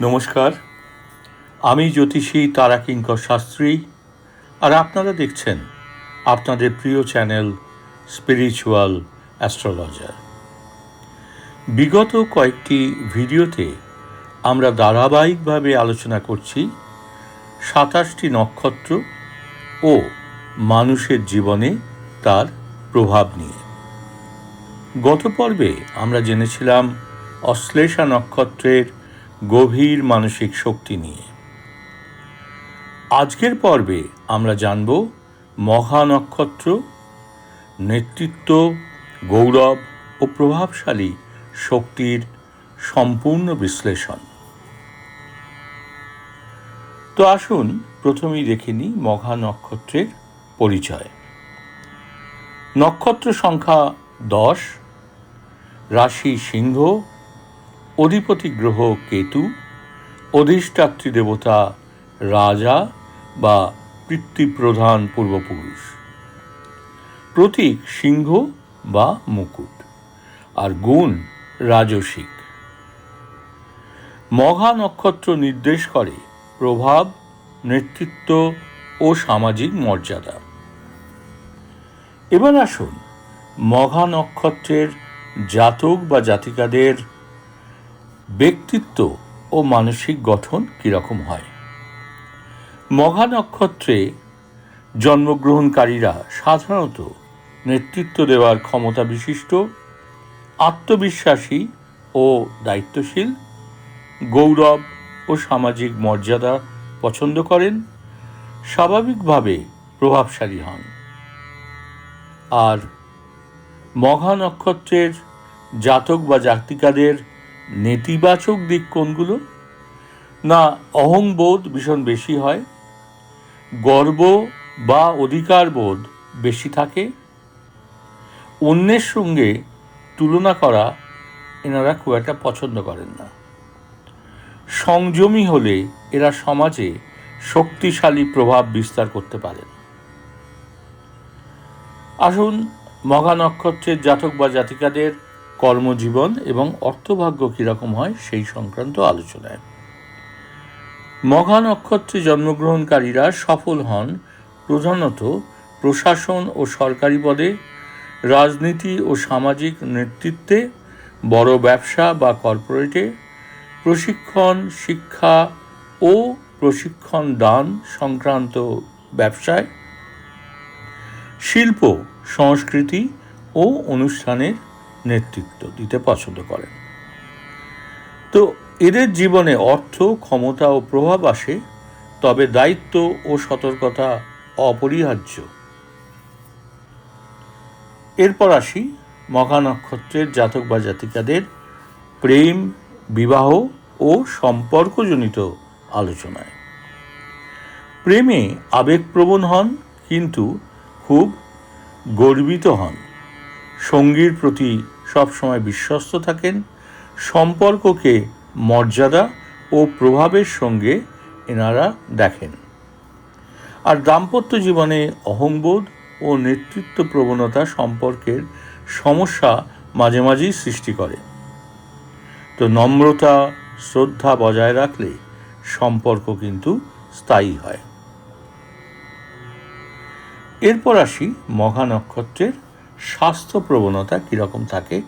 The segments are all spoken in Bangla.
নমস্কার। আমি জ্যোতিষী তারাকিঙ্কর শাস্ত্রী, আর আপনারা দেখছেন আপনাদের প্রিয় চ্যানেল স্পিরিচুয়াল অ্যাস্ট্রোলজার বিগত কয়েকটি ভিডিওতে আমরা ধারাবাহিকভাবে আলোচনা করছি সাতাশটি নক্ষত্র ও মানুষের জীবনে তার প্রভাব নিয়ে। গত পর্বে আমরা জেনেছিলাম অশ্লেষা নক্ষত্রের গভীর মানসিক শক্তি নিয়ে। আজকের পর্বে আমরা জানব মহা নক্ষত্র নেতৃত্ব, গৌরব ও প্রভাবশালী শক্তির সম্পূর্ণ বিশ্লেষণ। তো আসুন প্রথমেই দেখে নিই মঘা নক্ষত্রের পরিচয়। নক্ষত্র সংখ্যা দশ, রাশি সিংহ অধিপতি গ্রহ কেতু, অধিষ্ঠাত্রী দেবতা রাজা বা পিতৃপ্রধান পূর্বপুরুষ। প্রতীক সিংহ বা মুকুট, আর গুণ রাজসিক। মঘা নক্ষত্র নির্দেশ করে প্রভাব, নেতৃত্ব ও সামাজিক মর্যাদা। এবার আসুন মঘা নক্ষত্রের জাতক বা জাতিকাদের ব্যক্তিত্ব ও মানসিক গঠন কীরকম হয়? মঘা নক্ষত্রে জন্মগ্রহণকারীরা সাধারণত নেতৃত্ব দেওয়ার ক্ষমতা বিশিষ্ট, আত্মবিশ্বাসী ও দায়িত্বশীল, গৌরব ও সামাজিক মর্যাদা পছন্দ করেন, স্বাভাবিকভাবে প্রভাবশালী হন। আর মঘা নক্ষত্রের জাতক বা জাতিকাদের নেতিবাচক দিক কোনগুলো? না, অহংবোধ ভীষণ বেশি হয়। গর্ব বা অধিকার বোধ বেশি থাকে। অন্যের সঙ্গে তুলনা করা এনারা খুব একটা পছন্দ করেন না। সংযমী হলে এরা সমাজে শক্তিশালী প্রভাব বিস্তার করতে পারেন। আসুন মঘা নক্ষত্রের জাতক বা জাতিকাদের কর্মজীবন এবং অর্থভাগ্য কীরকম হয় সেই সংক্রান্ত আলোচনায়। মঘা নক্ষত্রে জন্মগ্রহণকারীরা সফল হন প্রধানত প্রশাসন ও সরকারি পদে, রাজনীতি ও সামাজিক নেতৃত্বে, বড় ব্যবসা বা কর্পোরেটে, প্রশিক্ষণ, শিক্ষা ও প্রশিক্ষণ দান সংক্রান্ত ব্যবসায়, শিল্প, সংস্কৃতি ও অনুষ্ঠানের নেতৃত্ব দিতে পছন্দ করেন। তো এদের জীবনে অর্থ, ক্ষমতা ও প্রভাব আসে, তবে দায়িত্ব ও সতর্কতা অপরিহার্য। এরপর আসি মহানক্ষত্রের জাতক বা জাতিকাদের প্রেম, বিবাহ ও সম্পর্কজনিত আলোচনায়। প্রেমে আবেগপ্রবণ হন, কিন্তু খুব গর্বিত হন। সঙ্গীর প্রতি সবসময় বিশ্বস্ত থাকেন, সম্পর্ককে মর্যাদা ও প্রভাবের সঙ্গে এনারা দেখেন। আর দাম্পত্য জীবনে অহংবোধ ও নেতৃত্ব প্রবণতা সম্পর্কের সমস্যা মাঝে মাঝেই সৃষ্টি করে। তো নম্রতা, শ্রদ্ধা বজায় রাখলে সম্পর্ক কিন্তু স্থায়ী হয়। এরপর আসি মঘা নক্ষত্রের স্বাস্থ্য প্রবণতা কীরকম থাকে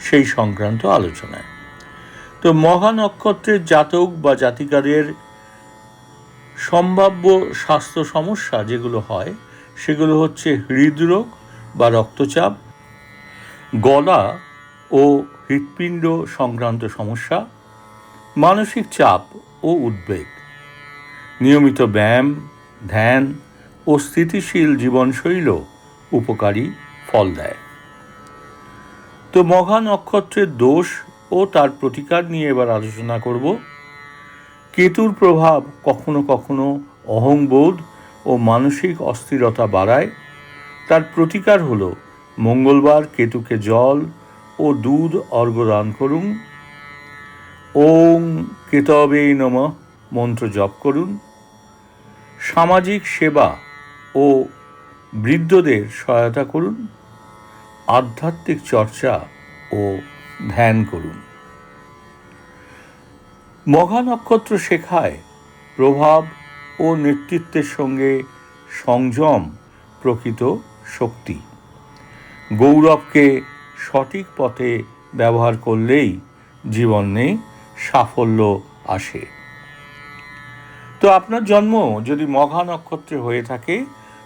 সেই সংক্রান্ত আলোচনায়। তো মহা নক্ষত্রের জাতক বা জাতিকাদের সম্ভাব্য স্বাস্থ্য সমস্যা যেগুলো হয়, সেগুলো হচ্ছে হৃদরোগ বা রক্তচাপ, গলা ও হৃৎপিণ্ড সংক্রান্ত সমস্যা, মানসিক চাপ ও উদ্বেগ, নিয়মিত ব্যায়াম, ধ্যান ও স্থিতিশীল জীবনশৈলও উপকারী ফল দেয়। তো মঘা নক্ষত্রের দোষ ও তার প্রতিকার নিয়ে এবার আলোচনা করব। কেতুর প্রভাব কখনো কখনো অহংবোধ ও মানসিক অস্থিরতা বাড়ায়। তার প্রতিকার হল মঙ্গলবার কেতুকে জল ও দুধ অর্ঘদান করুন। ওং কেতবে নম মন্ত্র জপ করুন। সামাজিক সেবা ও বৃদ্ধদের সহায়তা করুন। আধ্যাত্মিক চর্চা ও ধ্যান করুন। মঘা নক্ষত্র শেখায় প্রভাব ও নেতৃত্বের সঙ্গে সংযম প্রকৃত শক্তি। গৌরবকে সঠিক পথে ব্যবহার করলেই জীবনে সাফল্য আসে। তো আপনার জন্ম যদি মঘা নক্ষত্রে হয়ে থাকে,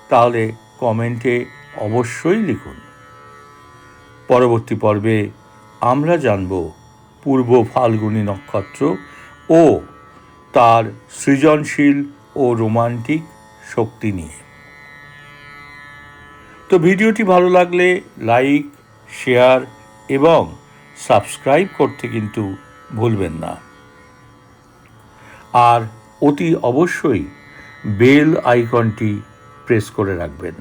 তাহলে কমেন্টে অবশ্যই লিখুন। পরবর্তী পর্বে আমরা জানব পূর্ব ফাল্গুনী নক্ষত্র ও তার সৃজনশীল ও রোমান্টিক শক্তি নিয়ে। তো ভিডিওটি ভালো লাগলে লাইক, শেয়ার এবং সাবস্ক্রাইব করতে কিন্তু ভুলবেন না। আর অতি অবশ্যই বেল আইকনটি প্রেস করে রাখবেন।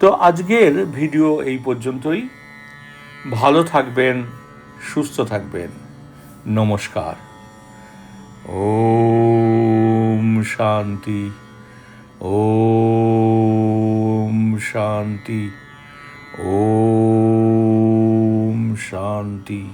তো আজকের ভিডিও এই পর্যন্তই। ভালো থাকবেন, সুস্থ থাকবেন। নমস্কার। ওম শান্তি। ওম শান্তি। ওম শান্তি।